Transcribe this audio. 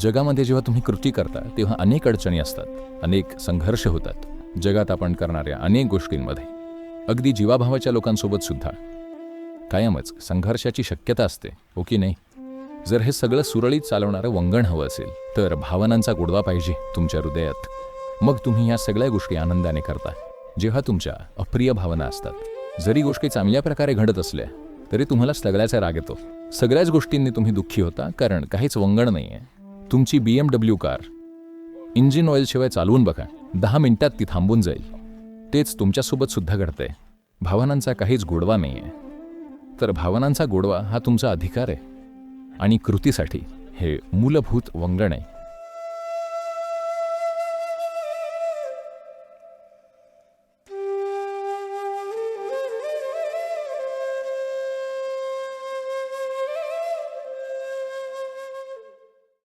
जगामध्ये जेव्हा तुम्ही कृती करता तेव्हा अनेक अडचणी असतात अनेक संघर्ष होतात. जगात आपण करणाऱ्या अनेक गोष्टींमध्ये. अगदी जीवाभावाच्या लोकांसोबत सुद्धा. कायमच संघर्षाची शक्यता असते हो की नाही? जर हे सगळं सुरळीत चालवणारं वंगण हवं असेल तर भावनांचा गोडवा पाहिजे तुमच्या हृदयात. मग तुम्ही या सगळ्या गोष्टी आनंदाने करता. जेव्हा तुमच्या अप्रिय भावना असतात. जरी गोष्टी चांगल्या प्रकारे घडत असल्या तरी तुम्हाला सगळ्याचा राग येतो. सगळ्याच गोष्टींनी तुम्ही दुःखी होता कारण काहीच वंगण नाही आहे तुमची B M W car. Engine ऑइलशिवाय चालवून बघा. दहा मिनिटात ती थांबून जाईल. तेच तुमच्यासोबत सुद्धा घडतंय. भावनांचा काहीच गोडवा नाही आहे तर भावनांचा गोडवा हा तुमचा अधिकार आहे. आणि कृतीसाठी हे मूलभूत वंगण आहे.